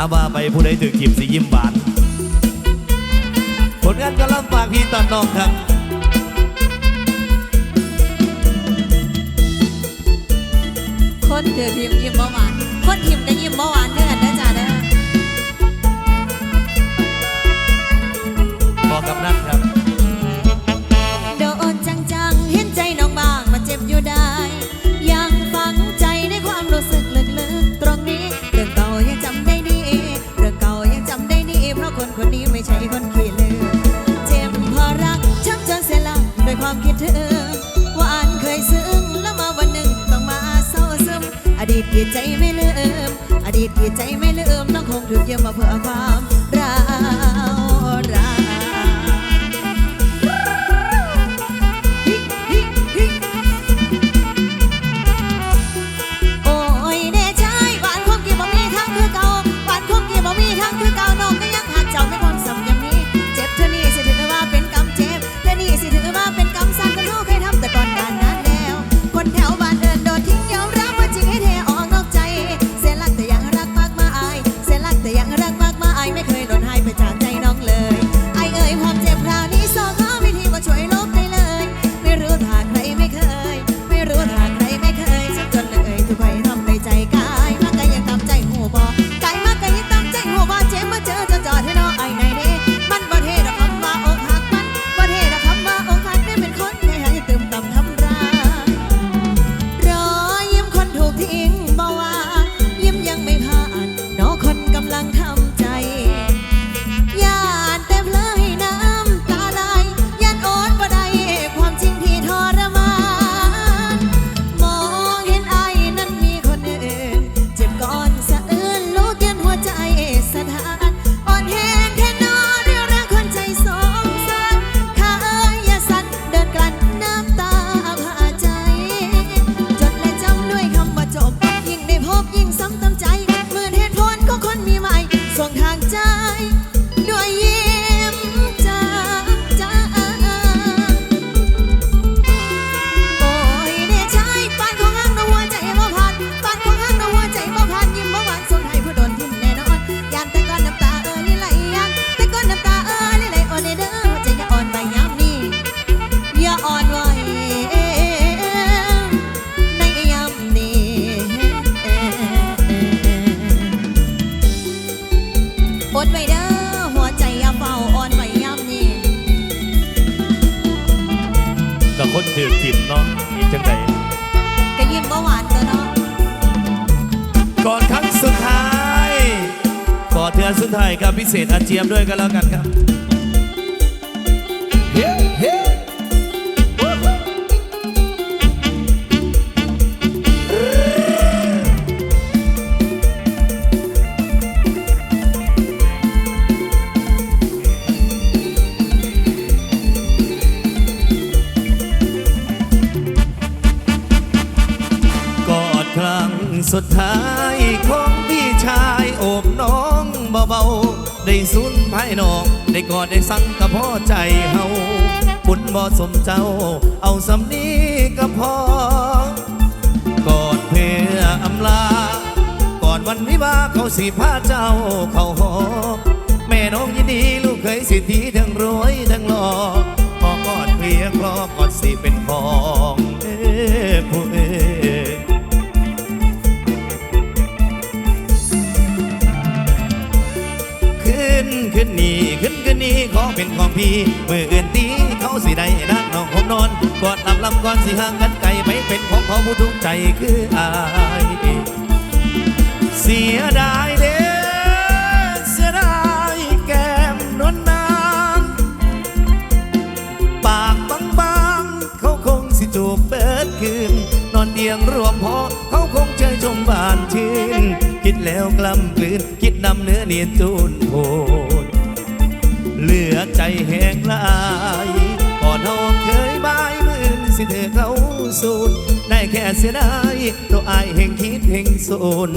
าว่าไปผู้ใดถือกิมสิยิ้มบานผลงานก็ลำฝากพี่ตอนน้องครับคนถือพิมพ์ยิ้มเมื่อวานคนพิมพ์ก็ยิ้มเมื่อวานเดือนนะจ๊ะเด้อบอกกับนัด นี้ไม่ใช่คนขี้ลืมเจ็บพอรักช้ำจนเสียหลักด้วยความคิดถึงหวานเคยซึ้งแล้วมาวันหนึ่งต้องมาเศร้าซึมอดีตกี่ใจไม่ลืม อดีตกี่ใจไม่ลืมน้องคงถูกยืมมาเพื่อความ คนถือกินเนาะอีกจังใดก็ยิ้มบ่หวานตัวเนาะก่อนครั้งสุดท้ายก่อนเทือนสุดท้ายครับพิเศษอาเจียมด้วยกันแล้วกันครับ สุดท้ายของพี่ชายโอบน้องเบาๆ ได้สุนภายนอก ได้กอดได้สั่งกับพ่อใจเฮาบุญบ่สมเจ้า เอาสำนีก็พอกอดเพื่ออำลา ก่อนวันวิวาเขาสิพาเจ้าเขาหอแม่น้องยินดีลูกเคยสิทธิทั้งรวยทั้งหล่อพอกอดเพียงรอกอนสิเป็นของเอ้ผู้เอ ขึ้นขึ้นนี่ขึ้นขึ้นนี่ขอเป็นของพี่มืออื่นตีเขาสิได้นักน้องผมนอนกอดลำลำก่อนสิห่างกันไกลไปเป็นของเขาผู้ทุกใจคืออายเสียดายเด้เสียดายแก้มนวลนางปากบางๆเขาคงสิจูบเปิดคืนนอนเตียงรวมพอเขาคงเจชมบานชื่น แล้วกล้ำกลืน คิดนำเนื้อเนียนจูนโพนเหลือใจแหงลายก่อนหอมเคยบายมือสิเธอเขาสูนได้แค่เสียดายตัวอายแห่งคิดแห่งสูน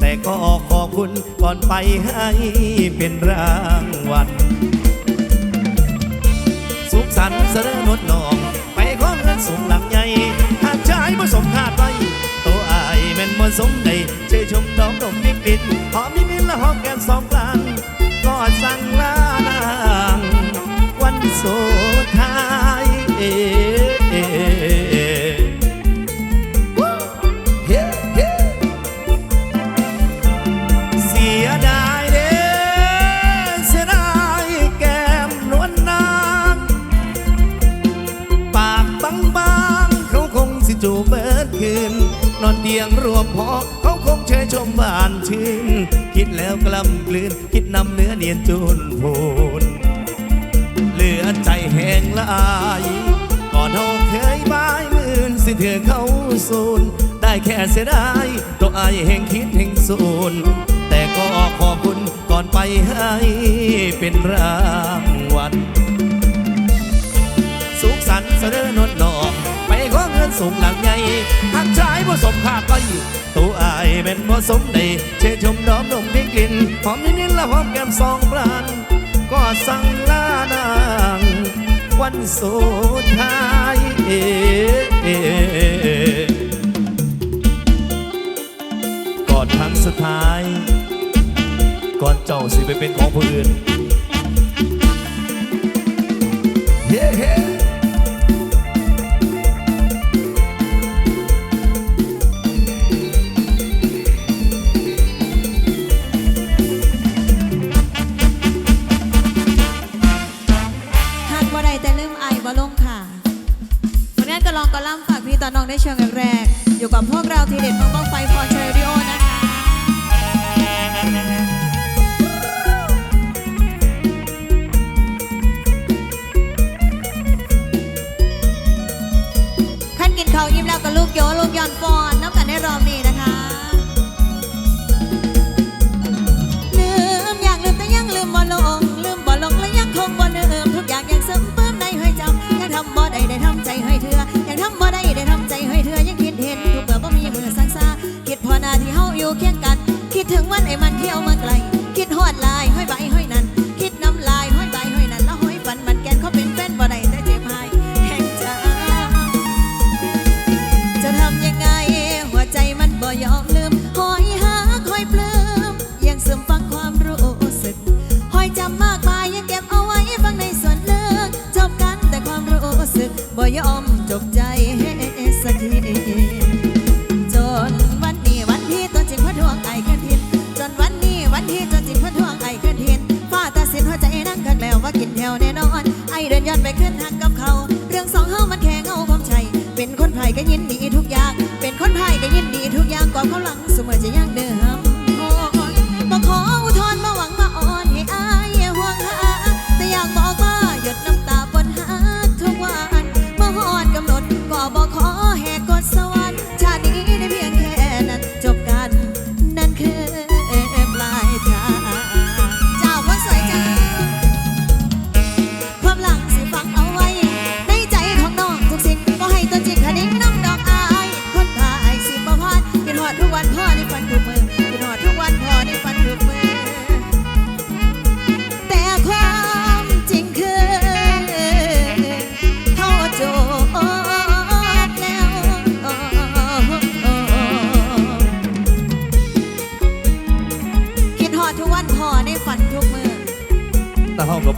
แต่ก็ขอบคุณก่อนไปให้เป็นรางวัลสุขสันต์เสนอนดนองไปขอเงินสูงหลังใหญ่หากชายผสมคาดไว้ตัวอายแม่นมนสมใดเชยชมดอกดมินหอมนิมิและหอมแก้มสองกลางกอดสั่งลานวันสุดท้ายเสียดายเด้เสียดายแก้มนวลนางปากบางๆเขาคงสิจูเบิดคืน นอนเตียงรวมพอก เคงเชยชมบานชื่น คิดแล้วกล้ำกลืน คิดนำเนื้อเนียนจูนพูนเหลือใจแห้งละอายก่อนเฮาเคยบายมื่นสิเถื่อเขาสูนได้แค่เสียดายตัวอายแห่งคิดแห่งสูนแต่ก็ขอบคุณก่อนไปให้เป็นรางวัลสุขสันต์เสนอนนอกไปขอเงิ นสูงหลังใหญ่หักชายผสมขาดไปตัวอายเป็นผสมได้เชยชมดอมดมเพียงกลิ่นหอมนิดๆและหอมแก้มสองปรานก็สั่งลานางวันสุดท้ายเอก่อนครั้งสุดท้าย ก่อนเจ้าสิไปเป็นของผู้อื่นเฮ้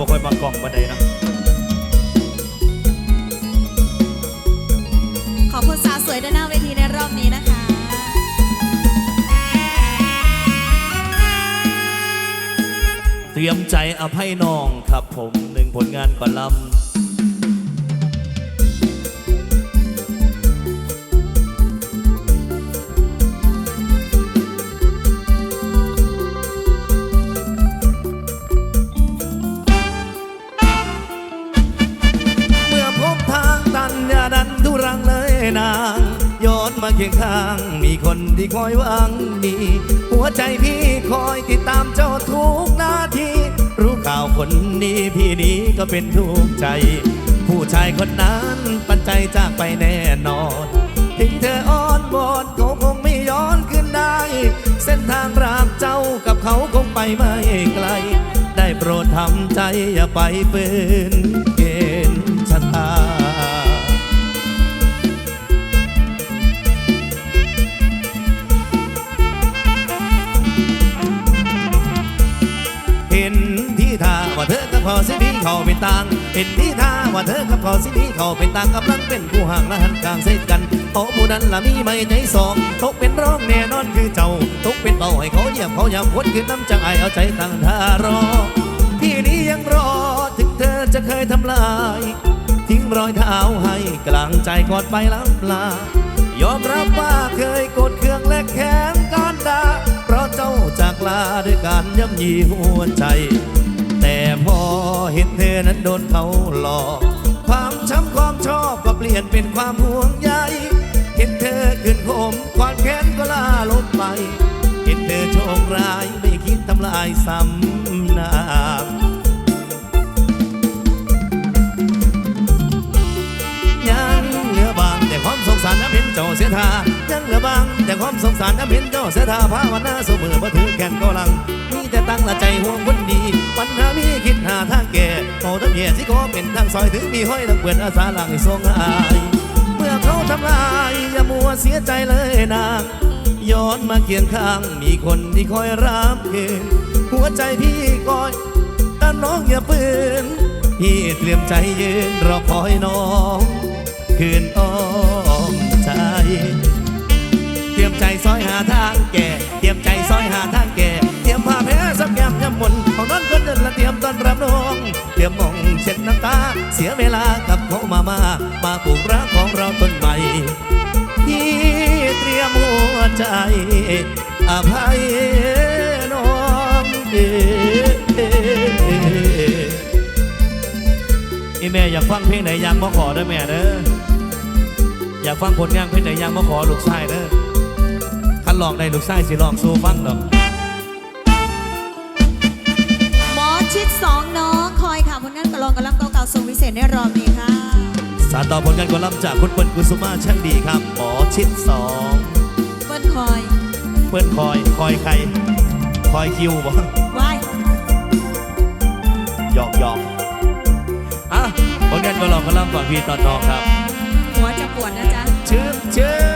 บ่ค่อยมากล่องบันไดนะขอบคุณสาวสวยด้านหน้าเวทีในรอบนี้นะคะ เตรียมใจอภัยน้องครับผมหนึ่งผลงานก่อนลำ คียงข้าง มีคนที่คอยหวังดี หัวใจพี่คอยติดตามเจ้าทุกนาที รู้ข่าวคนนี้พี่นี้ก็เป็นทุกข์ใจ ผู้ชายคนนั้นปันใจจากไปแน่นอนถึงเธออ้อนวอนเขาคงไม่ย้อนคืนได้ เส้นทางรักเจ้ากับเขาคงไปไม่ไกล ได้โปรดทำใจอย่าไปฝืน กับเขาสินี้เขาเป็นต่างเห็นที่ท่าว่าเธอกับเขาสินี้เขาเป็นต่างกำลังเป็นผู้ห่างและหันกลางเสกกันโอ้ผู้นั้นละมีไม่ใจสองตกเป็นร้องแน่นอนคือเจ้าตกเป็นเป่าให้เขาเหยียบเขายำคนคือน้ำจังไอเอาใจตั้งท่ารอ พี่นี้ยังรอถึงเธอจะเคยทำลาย ทิ้งรอยเท้าให้กลางใจกอดไปล้ำลายอมรับว่าเคยกดเครื่องและแค้นการดาเพราะเจ้าจากลาด้วยการย่ำยีหัวใจ พอเห็นเธอนั้นโดนเขาหลอก ความช้ำความชอบก็เปลี่ยนเป็นความห่วงใย เห็นเธอขึ้นโคมความแค้นก็ลาลบไป เห็นเธอโชคร้ายไม่คิดทำลายซ้ำน้ายังเหลือบางแต่ความสงสารน้ำเห็นเจ้าเสียท่ายังเหลือบางแต่ความสงสารน้ำเห็นเจ้าเสียท่าภาวนาเสมอบ่ถือแขนก็ลัง แต่ตั้งละใจห่วงคนดีปัญหามีคิดหาทางแก่โอ้ทั้งเหี้ยสิขอเป็นทางซอยถึงมีห้อยทั้งเปิดอาสาหลังให้ทรงอายเมื่อเขาทำลายอย่ามัวเสียใจเลยนางย้อนมาเคียงข้างมีคนที่คอยรับเกินหัวใจพี่คอยถ้าน้องอย่าปืนพี่เตรียมใจยืนรอคอยน้อง คืนอ้อมใจเตรียมใจซอยหาทางแก่ เตรียมใจซอยหาทางแก่ มยำมนขอนั้นก็เดินและเตรียมต้อนรับน้องเตรียมมองเช็ดน้ำตา เสียเวลากับเขามามามาปลูกรักของเราต้นใหม่ที่เตรียมหัวใจอภัยน้องเอ๋อีแม่อยากฟังเพลงไหนยังมาขอได้แม่เด้ออยากฟังผลงานเพลงไหนยังมาขอลูกชายเด้อคันลองได้ลูกชายสิลองสู้ฟังดอก ทรงวิเศษในรอบนี้ค่ะ สารต่อผลงานกอลัมน์จากคุณเปิ้ลกุสุมาช่างดีครับหมอชิดสองเปิ้นคอย เปิ้ลคอย คอยใคร คอยคิวบ่ว้ายหยอกหยอกอะผลงานกอลองกอลัมน์ฝากพี่ตอนน้องครับ หัวจะปวดนะจ๊ะชื่อชื่อ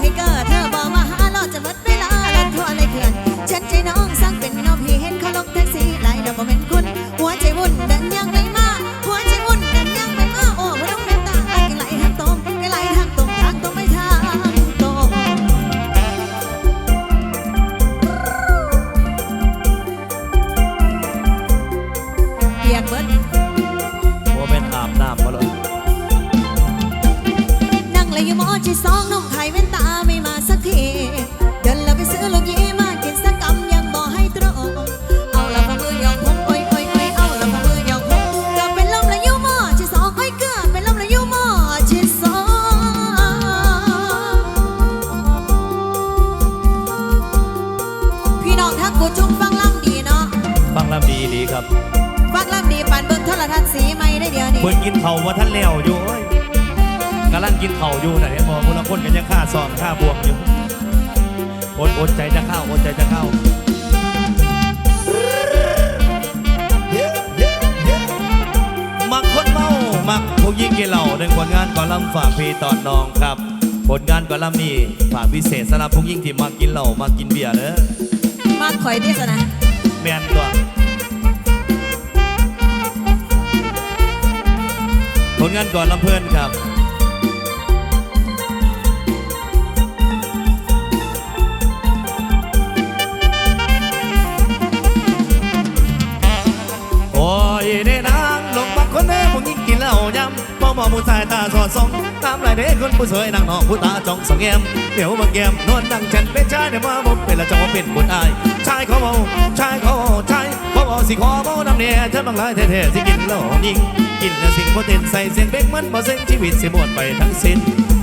ให้เกิด เดียวนี่เพิ่นกินเข่าวว่าท่านแล้วอยู่โอ้ยกำลังกินเข่าวอยู่ไหนมองคนละคนกันยังค่าซองค่าบวกอยู่อดอดใจจะเข้าอดใจจะเข้ามักคนเมามักผู้ยิ่งกินเหล่าในผลงานกอลัมน์ฝากพี่ตอนน้องครับ ผลงานกอลัมน์นี่ฝากพิเศษสำหรับผู้ยิ่งที่มากินเหล้ามากินเบียร์เด้อมาข่อยที่สนะแมนตัว ผลงานก่อนลำเพลินครับโองผู้ชายตาสอดส่องตามหลายเด็กคนผู้สวยนางน้องผู้ตาจ้องสองแง้มเดี๋ยวบางแก้มนวลดั่งฉันเป็นชายเดี๋ยวมาผมเป็นละจังว่าเป็นคนอายชายเขาเอาชายเขาชาย สิขอเมาน้ำเนี่ยเธอบางหลายแท้ๆสิกินเหล้ายิงกินแล้วสิ่งโปรตีนใส่เส้นเบกมันมาเส้นชีวิตสิหมดไปทั้งสิ้น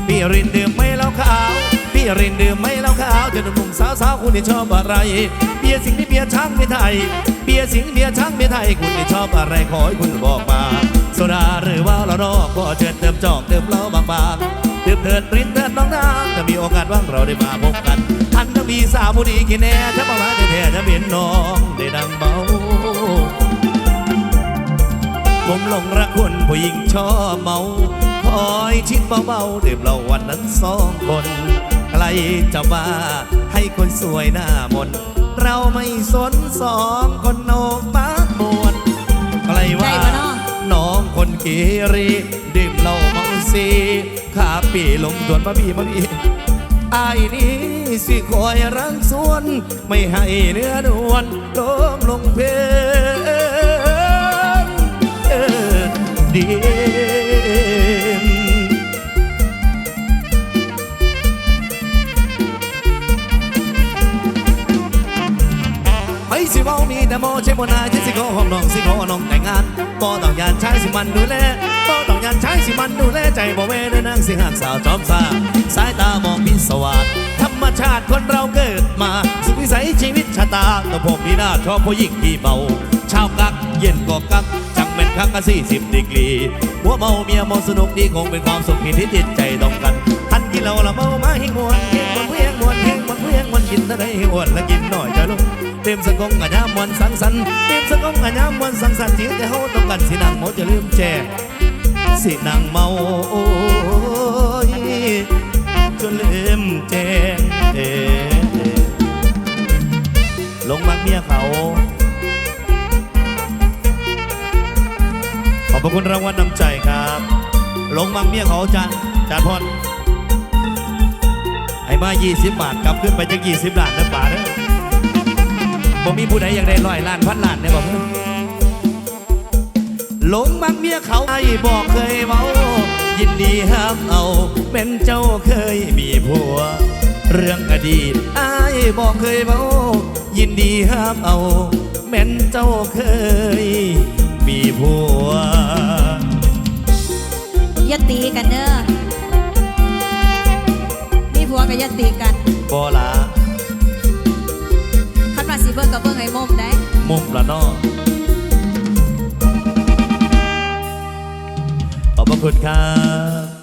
พี่รินดื่มไม่เหล้าขาวพี่รินดื่มไม่เหล้าขาวเจอหนุ่มๆสาวๆคุณที่ชอบอะไรเบียร์สิงห์นี่เบียร์ช้างไม่ไทยเบียร์สิงห์เบียร์ช้างไม่ไทยคุณที่ชอบอะไรขอให้คุณบอกมาโซดาหรือว่าเรานอกก็เชิญเติมจอกเติมเหล้าบางๆดื่มเถิดรินเถิดน้องนางถ้ามีโอกาสว่างเราได้มาพบกัน ท่านจะมีสาวผู้ดีกินแน่ถ้าบอกว่าแท้ๆจะเป็นน้องได้ดังเบา ผมหลงรักคนผู้หญิงชอบเมาคอยชิดเบาๆดื่มเหล้าวันนั้นสองคน ใครจะว่าให้คนสวยหน้ามน เราไม่สนสองคนโนมามวนใครว่าได้ปะเนาะน้องคนเกเรดื่มเหล้าเมาซีขาปีลมดวนมาบีมาบี อายนี้สิคอยรังสวน ไม่ให้เนื้อนวลลงลงเพลงเออดี โมใช่บนายที่สิโกห้องน้องสิโกน้องแต่งงานบ่ต้องยานชายสิมันดูแลบ่ต้องยานชายสิมันดูแลใจบ่เวเด้อนางสิหักสาวจอมสาสายตามองพิศวาสธรรมชาติคนเราเกิดมา สุขวิสัยชีวิตชะตาตัวผมนี่น่าชอบผู้หญิงที่เบาชาวกักเย็นก็กักจังเป็นคักกันสี่สิบดีกรีหัวเมาเมียเมาสนุกดีคงเป็นความสุขที่จิตใจต้องกันทันกินเราละเมามาให้มวนเฮงมวนเพียงมวนเฮงมวนเพียงมวนกินเท่าไรให้อ้วนและกินหน่อยจะลง เต็มสกงกันยามมวนสังสรรค์เต็มสกงกันยามมวนสังสรรค์ที่แต่เฮาต้องกันสินังเมาจะลืมแจกสินังเมาโอ้ยจนลืมแจงเอลงมักเมียเขาขอบพระคุณรางวัลนำใจครับ ลงมังเมียเขาจานจานพรให้มา 20 บาทกลับขึ้นไปจาก20ล้านนะป่าเด้ บ่มีผู้ใดอยากได้ร้อยล้านพันล้านเนี่ยบอกเพิ่นหลงมักเมียเขาไอ้บอกเคยเมายินดีห้ามเอา เป็นเจ้าเคยมีผัว เรื่องอดีตไอ้บอกเคยเมายินดีห้ามเอาแม่นเจ้าเคยมีผัวอย่าตีกันเด้อมีผัวกับอย่าตีกันบอลาคันมาสิเบิ่งกับเบิ่งไอ้มุมได้มุมละเนอขอบพระคุณครับ